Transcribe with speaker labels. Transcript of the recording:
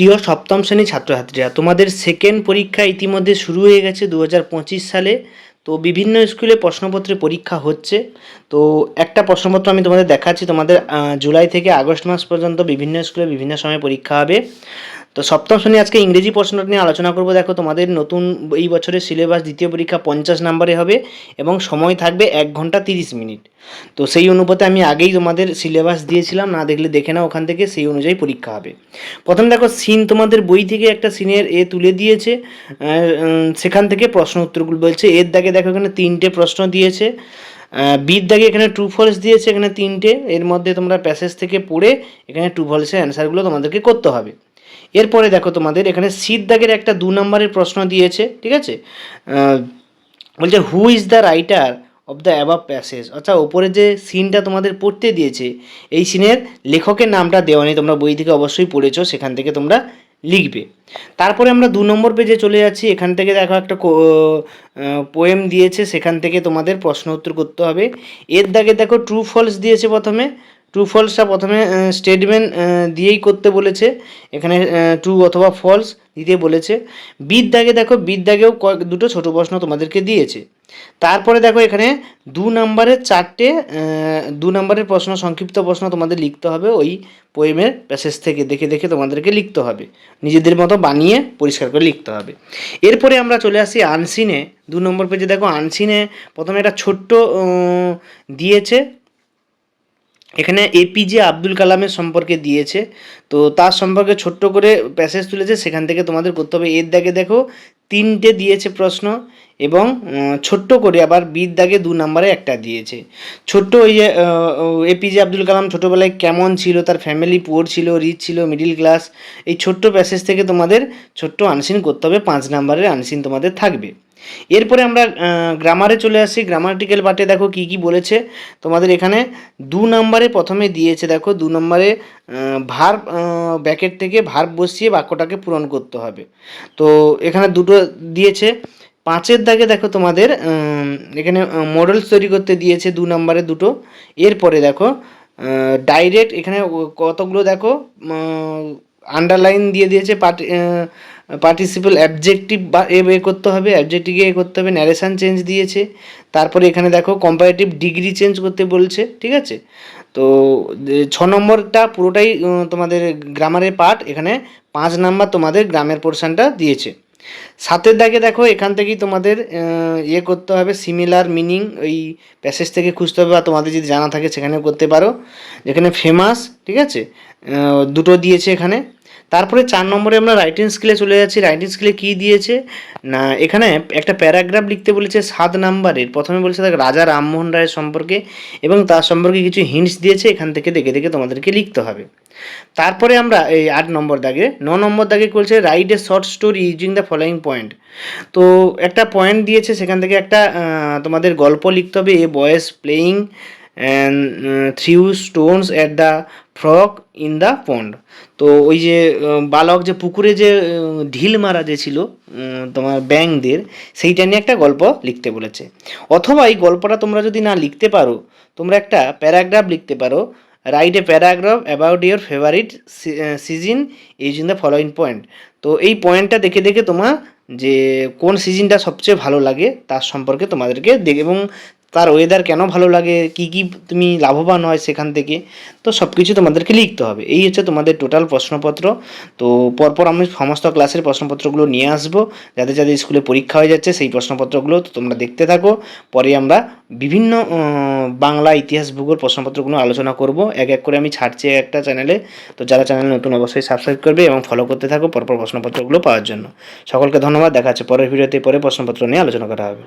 Speaker 1: প্রিয় সপ্তম শ্রেণি ছাত্রছাত্রীরা, তোমাদের সেকেন্ড পরীক্ষা ইতিমধ্যে শুরু হয়ে গেছে দু হাজার পঁচিশ সালে। তো বিভিন্ন স্কুলে প্রশ্নপত্রে পরীক্ষা হচ্ছে। তো একটা প্রশ্নপত্র আমি তোমাদের দেখাচ্ছি। তোমাদের জুলাই থেকে আগস্ট মাস পর্যন্ত বিভিন্ন স্কুলে বিভিন্ন সময় পরীক্ষা হবে। তো সপ্তম শ্রেণি আজকে ইংরেজি প্রশ্নটা নিয়ে আলোচনা করব। দেখো তোমাদের নতুন এই বছরের সিলেবাস, দ্বিতীয় পরীক্ষা পঞ্চাশ নম্বরে হবে এবং সময় থাকবে এক ঘণ্টা তিরিশ মিনিট। তো সেই অনুপাতে আমি আগেই তোমাদের সিলেবাস দিয়েছিলাম, না দেখলে দেখে নাও ওখান থেকে, সেই অনুযায়ী পরীক্ষা হবে। প্রথম দেখো, সিন তোমাদের বই থেকে একটা সিনের এ তুলে দিয়েছে সেখান থেকে প্রশ্ন উত্তরগুলো বলছে। এর দাগে দেখো এখানে তিনটে প্রশ্ন দিয়েছে বিদ দাগে এখানে ট্রু ফলস দিয়েছে এখানে তিনটে, এর মধ্যে তোমরা প্যাসেজ থেকে পড়ে এখানে ট্রু ফলসের অ্যান্সারগুলো তোমাদেরকে করতে হবে। এরপরে দেখো তোমাদের, এখানে সিদ দাগের একটা দু নম্বরের প্রশ্ন দিয়েছে, ঠিক আছে? বলছে who is the writer of the above passage অর্থাৎ ওপরে যে সিনটা তোমাদের পড়তে দিয়েছে, এই সিনের লেখকের নামটা দেওয়া নেই, তোমরা বই থেকে অবশ্যই পড়েছো, সেখান থেকে তোমরা লিখবে। তারপরে আমরা দু নম্বর পেজে চলে যাচ্ছি, এখান থেকে দেখো একটা পোয়েম দিয়েছে, সেখান থেকে তোমাদের প্রশ্ন উত্তর করতে হবে। এর দাগে দেখো ট্রু ফলস দিয়েছে প্রথমে। ট্রু ফলসটা প্রথমে স্টেটমেন্ট দিয়েই করতে বলেছে। এখানে ট্রু অথবা ফলস দিতে বলেছে। বিদ দাগে দেখো বিদ দাগেও কয়েক দুটো ছোট প্রশ্ন তোমাদেরকে দিয়েছে। তারপরে দেখো এখানে দু নম্বরের চারটে দু নম্বরের প্রশ্ন, সংক্ষিপ্ত প্রশ্ন তোমাদের লিখতে হবে ওই পোয়েমের প্যাসেজ থেকে। দেখে দেখে তোমাদেরকে লিখতে হবে। নিজেদের মতো বানিয়ে পরিষ্কার করে লিখতে হবে। এরপরে আমরা চলে আসি আনসিনে দু নম্বর পেজে দেখো আনসিনে প্রথমে একটা ছোট্ট দিয়েছে। এখানে এপিজে আব্দুল কালামের সম্পর্কে দিয়েছে। তো তার সম্পর্কে ছোট্ট করে প্যাসেজ তুলেছে, সেখান থেকে তোমাদের করতে হবে। এর দাগে দেখো, তিনটে দিয়েছে প্রশ্ন এবং ছোট্ট করে আবার বীর দাগে দু নম্বরে একটা দিয়েছে। ছোট্ট ওই যে এপিজে আব্দুল কালাম ছোটোবেলায় কেমন ছিল? তার ফ্যামিলি পুয়ার ছিল রিচ ছিল মিডিল ক্লাস এই ছোট্ট প্যাসেজ থেকে তোমাদের ছোট্ট আনসিন করতে হবে, পাঁচ নম্বরের আনসিন তোমাদের থাকবে। এরপরে আমরা গ্রামারে চলে আসি। গ্রামাটিক্যাল পার্টে দেখো কি কি বলেছে। তোমাদের এখানে দু নম্বরে প্রথমে দিয়েছে, দেখো, দু নম্বরে ভার ব্যাকেট থেকে ভার বসিয়ে বাক্যটাকে পূরণ করতে হবে। তো এখানে দুটো দিয়েছে। পাঁচের দাগে দেখো তোমাদের এখানে মডেলস তৈরি করতে দিয়েছে দু নম্বরে দুটো। এরপরে দেখো ডাইরেক্ট এখানে কতগুলো দেখো আন্ডারলাইন দিয়ে দিয়েছে পার্টি পার্টিসিপাল অ্যাবজেক্টিভ বা এ করতে হবে অ্যাবজেক্টিভে এ করতে হবে ন্যারেশন চেঞ্জ দিয়েছে, তারপরে এখানে দেখো কম্পারেটিভ ডিগ্রি চেঞ্জ করতে বলছে, ঠিক আছে? তো ছ নম্বরটা পুরোটাই তোমাদের গ্রামারের পার্ট এখানে পাঁচ নাম্বার তোমাদের গ্রামের পোর্শনটা দিয়েছে। সাতের দাগে দেখো, এখান থেকেই তোমাদের ইয়ে করতে হবে সিমিলার মিনিং ওই প্যাসেজ থেকে খুঁজতে হবে, বা তোমাদের যদি জানা থাকে সেখানেও করতে পারো। যেখানে ফেমাস ঠিক আছে? দুটো দিয়েছে এখানে। তারপরে চার নম্বরে আমরা রাইটিং স্কিলে চলে যাচ্ছি। রাইটিং স্কিলে কী দিয়েছে? না, এখানে একটা প্যারাগ্রাফ লিখতে বলেছে সাত নাম্বারের। প্রথমে বলেছে দেখ, রাজা রামমোহন রায়ের সম্পর্কে এবং তার সম্পর্কে কিছু হিন্টস দিয়েছে। এখান থেকে দেখে দেখে তোমাদেরকে লিখতে হবে। তারপরে আমরা এই আট নম্বর দাগে, ন নম্বর দাগে বলছে? Write a short story using the following point তো একটা পয়েন্ট দিয়েছে, সেখান থেকে একটা তোমাদের গল্প লিখতে হবে। A boys playing threw stones at the frog in the pond তো ওই যে বালক যে পুকুরে যে ঢিল মারা যে ছিল তোমার ব্যাংকদের সেইটা নিয়ে একটা গল্প লিখতে বলেছে। অথবা এই গল্পটা তোমরা যদি না লিখতে পারো, তোমরা একটা প্যারাগ্রাফ লিখতে পারো। Write a paragraph about your favourite season is in the following point তো এই পয়েন্টটা দেখে দেখে তোমার যে কোন সিজনটা সবচেয়ে ভালো লাগে, তার সম্পর্কে তোমাদেরকে দেখ, এবং তার ওয়েদার কেন ভালো লাগে? কি কি তুমি লাভবান হয় সেখান থেকে? তো সব কিছু তোমাদেরকে লিখতে হবে। এই হচ্ছে তোমাদের টোটাল প্রশ্নপত্র। তো পরপর আমি সমস্ত ক্লাসের প্রশ্নপত্রগুলো নিয়ে আসব। যাদের যাদের স্কুলে পরীক্ষা হয়ে যাচ্ছে, সেই প্রশ্নপত্রগুলো তো তোমরা দেখতে থাকো। পরে আমরা বিভিন্ন বাংলা ইতিহাস ভূগোল প্রশ্নপত্রগুলো আলোচনা করব। এক এক করে আমি ছাড়ছি একটা চ্যানেলে তো যারা চ্যানেল নতুন অবশ্যই সাবস্ক্রাইব করবে এবং ফলো করতে থাকো পরপর প্রশ্নপত্রগুলো পাওয়ার জন্য। সকলকে ধন্যবাদ। দেখা হচ্ছে পরের ভিডিওতে পরে প্রশ্নপত্র নিয়ে আলোচনা করা হবে।